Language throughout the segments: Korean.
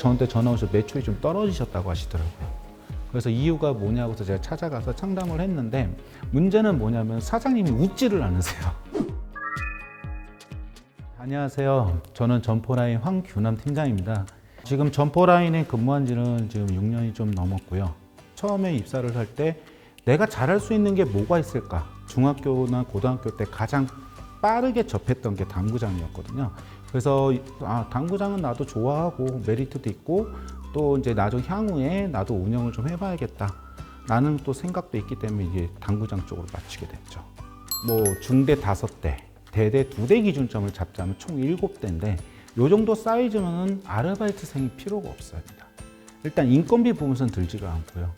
저한테 전화 오셔서 매출이 좀 떨어지셨다고 하시더라고요. 그래서 이유가 뭐냐고 해서 제가 찾아가서 상담을 했는데 문제는 뭐냐면 사장님이 웃지를 않으세요. 안녕하세요. 저는 점포라인 황규남 팀장입니다. 지금 점포라인에 근무한 지는 지금 6년이 좀 넘었고요. 처음에 입사를 할 때 내가 잘할 수 있는 게 뭐가 있을까? 중학교나 고등학교 때 가장 빠르게 접했던 게 당구장이었거든요. 그래서 아, 당구장은 나도 좋아하고 메리트도 있고 또 이제 나중 향후에 나도 운영을 좀 해봐야겠다. 라는 또 생각도 있기 때문에 이제 당구장 쪽으로 맞추게 됐죠. 뭐 중대 다섯 대, 대대 두 대 기준점을 잡자면 총 일곱 대인데 요 정도 사이즈면은 아르바이트생이 필요가 없습니다. 일단 인건비 부분은 들지가 않고요.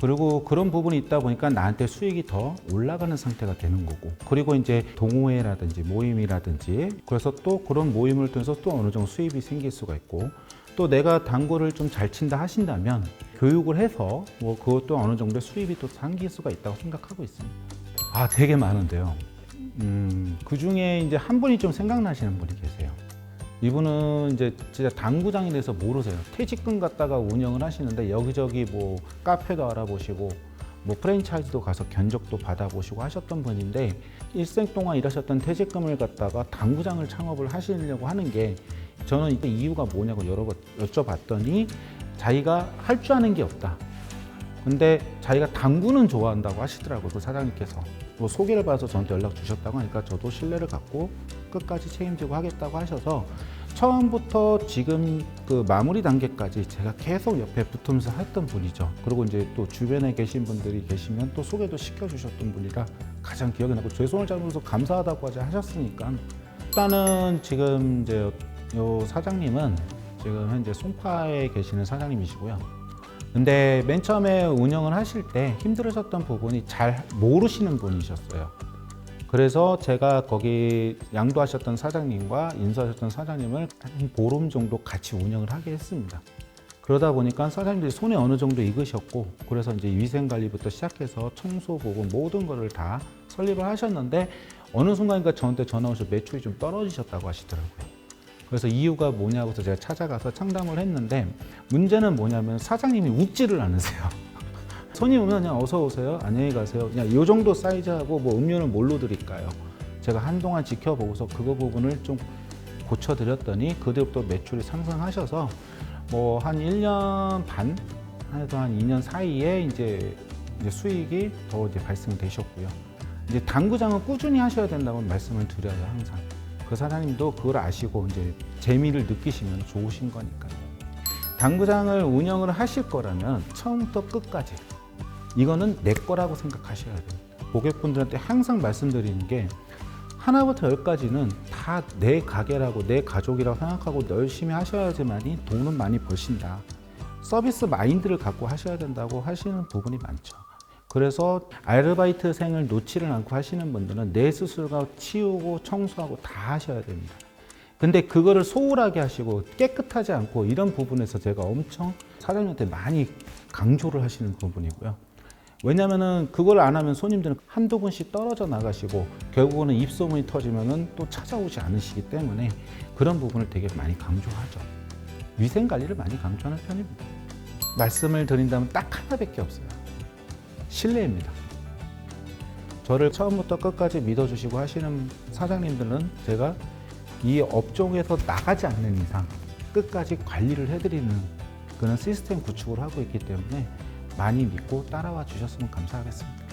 그리고 그런 부분이 있다 보니까 나한테 수익이 더 올라가는 상태가 되는 거고 그리고 이제 동호회라든지 모임이라든지 그래서 또 그런 모임을 통해서 또 어느 정도 수입이 생길 수가 있고 또 내가 당구를 좀 잘 친다 하신다면 교육을 해서 뭐 그것도 어느 정도의 수입이 또 생길 수가 있다고 생각하고 있습니다. 아 되게 많은데요. 음, 그 중에 이제 한 분이 좀 생각나시는 분이 계세요. 이분은 이제 진짜 당구장에 대해서 모르세요. 퇴직금 갖다가 운영을 하시는데 여기저기 뭐 카페도 알아보시고 뭐 프랜차이즈도 가서 견적도 받아보시고 하셨던 분인데 일생 동안 일하셨던 퇴직금을 갖다가 당구장을 창업을 하시려고 하는 게 저는 이게 이유가 뭐냐고 여러 번 여쭤봤더니 자기가 할 줄 아는 게 없다. 근데 자기가 당구는 좋아한다고 하시더라고요. 그 사장님께서. 뭐 소개를 받아서 저한테 연락 주셨다고 하니까 저도 신뢰를 갖고 끝까지 책임지고 하겠다고 하셔서 처음부터 지금 그 마무리 단계까지 제가 계속 옆에 붙으면서 했던 분이죠. 그리고 이제 또 주변에 계신 분들이 계시면 또 소개도 시켜주셨던 분이라 가장 기억에 나고 죄송을 잘못해서 감사하다고 하셨으니까 일단은 지금 이제 요 사장님은 지금 현재 송파에 계시는 사장님이시고요. 근데 맨 처음에 운영을 하실 때 힘들으셨던 부분이 잘 모르시는 분이셨어요. 그래서 제가 거기 양도하셨던 사장님과 인수하셨던 사장님을 한 보름 정도 같이 운영을 하게 했습니다. 그러다 보니까 사장님들이 손에 어느 정도 익으셨고, 그래서 이제 위생 관리부터 시작해서 청소 부분 모든 거를 다 설립을 하셨는데 어느 순간인가 저한테 전화 오셔서 매출이 좀 떨어지셨다고 하시더라고요. 그래서 이유가 뭐냐고 제가 찾아가서 상담을 했는데 문제는 뭐냐면 사장님이 웃지를 않으세요. 손님 오면 그냥 어서 오세요. 안녕히 가세요. 그냥 이 정도 사이즈하고 뭐 음료는 뭘로 드릴까요? 제가 한동안 지켜보고서 그거 부분을 좀 고쳐드렸더니 그때부터 매출이 상승하셔서 뭐 한 1년 반 해서 한 2년 사이에 이제 수익이 더 이제 발생되셨고요. 이제 당구장은 꾸준히 하셔야 된다고 말씀을 드려요 항상. 그 사장님도 그걸 아시고 이제 재미를 느끼시면 좋으신 거니까요. 당구장을 운영을 하실 거라면 처음부터 끝까지 이거는 내 거라고 생각하셔야 됩니다. 고객분들한테 항상 말씀드리는 게 하나부터 열까지는 다 내 가게라고 내 가족이라고 생각하고 열심히 하셔야지만이 돈은 많이 버신다. 서비스 마인드를 갖고 하셔야 된다고 하시는 부분이 많죠. 그래서 아르바이트생을 놓지를 않고 하시는 분들은 내 스스로가 치우고 청소하고 다 하셔야 됩니다. 근데 그거를 소홀하게 하시고 깨끗하지 않고 이런 부분에서 제가 엄청 사장님한테 많이 강조를 하시는 부분이고요. 왜냐면은 그걸 안 하면 손님들은 한두 분씩 떨어져 나가시고 결국은 입소문이 터지면은 또 찾아오지 않으시기 때문에 그런 부분을 되게 많이 강조하죠. 위생 관리를 많이 강조하는 편입니다. 말씀을 드린다면 딱 하나밖에 없어요. 신뢰입니다. 저를 처음부터 끝까지 믿어주시고 하시는 사장님들은 제가 이 업종에서 나가지 않는 이상 끝까지 관리를 해드리는 그런 시스템 구축을 하고 있기 때문에 많이 믿고 따라와 주셨으면 감사하겠습니다.